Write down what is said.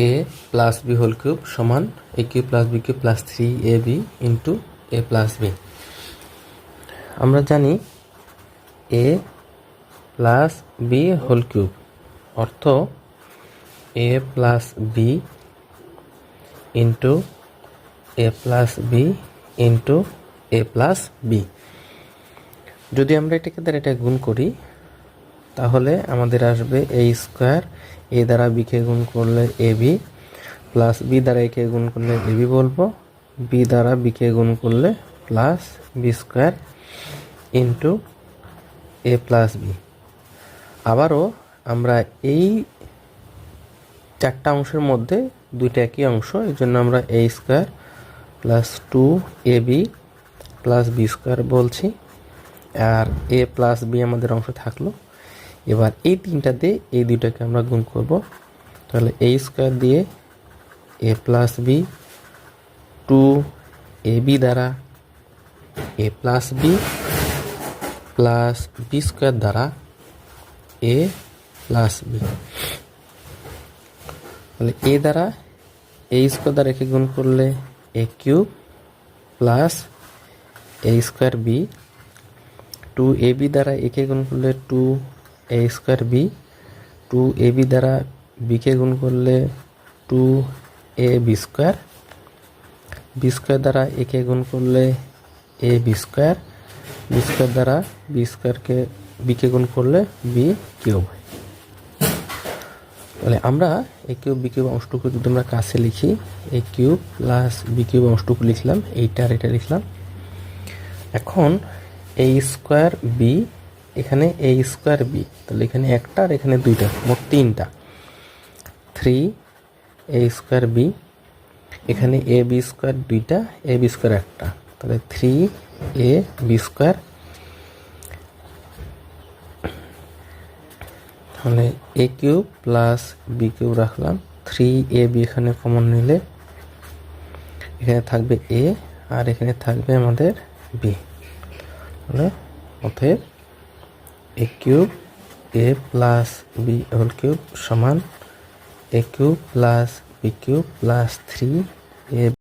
A plus B whole cube সমান A cube plus B cube plus three A B into A plus B আমরা জানি A plus B whole cube অর্থ A plus B into A plus B into A plus B যদি আমরা এটাকে দ্বারা এটা গুণ করি তাহলে আমাদের আসবে এ স্কোয়ার এ দ্বারা বিকে গুণ করলে এ বি প্লাস বি দ্বারা একে গুণ করলে এ বি বলব বি দ্বারা বিকে গুণ করলে plus B square into A plus B আবারও আমরা এই চারটা অংশের মধ্যে দুইটা একই অংশ, এই জন্য আমরা A square plus two A B plus B square বলছি। আর এ প্লাস বি আমাদের অংশ থাকল। এবার এই তিনটা দিয়ে এই দুইটাকে আমরা গুণ করব। তাহলে এ স্কোয়ার দিয়ে A plus B two A B দ্বারা A plus B plus B square দ্বারা এ প্লাস বি তাহলে এ দ্বারা এ স্কোয়ার দ্বারা একে গুণ করলে A cube plus A square B two A B দ্বারা একে গুণ করলে two A square B two A B দ্বারা বিকে গুণ করলে two A B square B square দ্বারা একে গুণ করলে A B square B square দ্বারা বি স্কোয়ারকে বিকে গুণ করলে বি কিউব তাহলে আমরা এ কিউব বি কিউব অংশটুকু যদি আমরা কাছে লিখি A cube plus B cube অংশটুকু লিখলাম এইটা আর এটা লিখলাম। এখন এ স্কোয়ার বি এখানে এ স্কোয়ার বি তাহলে এখানে একটা আর এখানে দুইটা, মোট তিনটা। থ্রি এ স্কোয়ার বি এখানে এ বি স্কোয়ার দুইটা এ বি স্কোয়ার একটা। তাহলে থ্রি এ বি স্কোয়ার তাহলে A cube plus B cube রাখলাম। থ্রি এ বি এখানে কমন নিলে এখানে থাকবে এ আর এখানে থাকবে আমাদের বি তাহলে অতএব A cube A plus B whole cube সমান A cube plus B cube plus three A